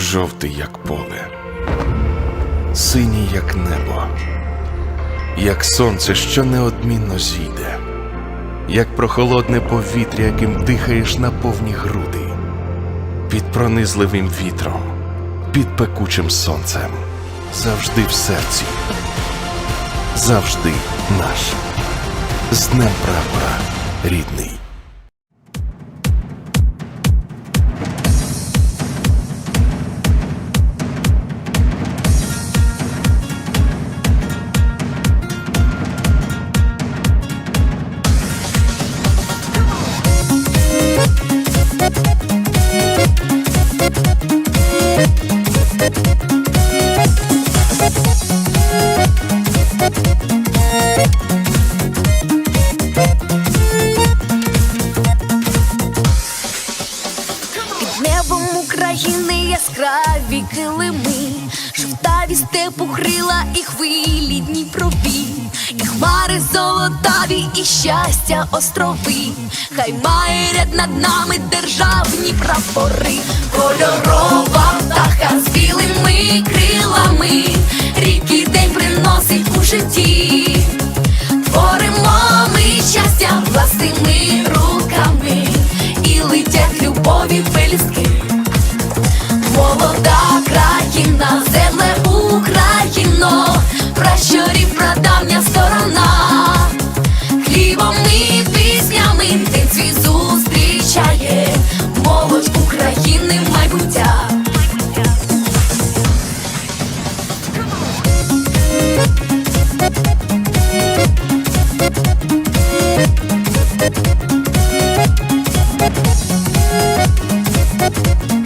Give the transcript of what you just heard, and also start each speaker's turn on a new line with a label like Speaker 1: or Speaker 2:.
Speaker 1: жовтий, як поле, синій, як небо, як сонце, що неодмінно зійде, як прохолодне повітря, яким дихаєш на повні груди, під пронизливим вітром, під пекучим сонцем, завжди в серці, завжди наш. З Днем прапора, рідний.
Speaker 2: Яскраві килими, жовтаві степу крила і хвилі Дніпрові, і хмари золотаві, і щастя острови, хай має ряд над нами державні прапори, кольорова птаха з білими крилами, рідкий день приносить у житті. Творимо ми щастя власними руками. І летять любові пелюстки на земле Україно, пращурів прадавня сторона, хлібом і піснями ти цвіт зустрічає молодь України майбуття. Come on.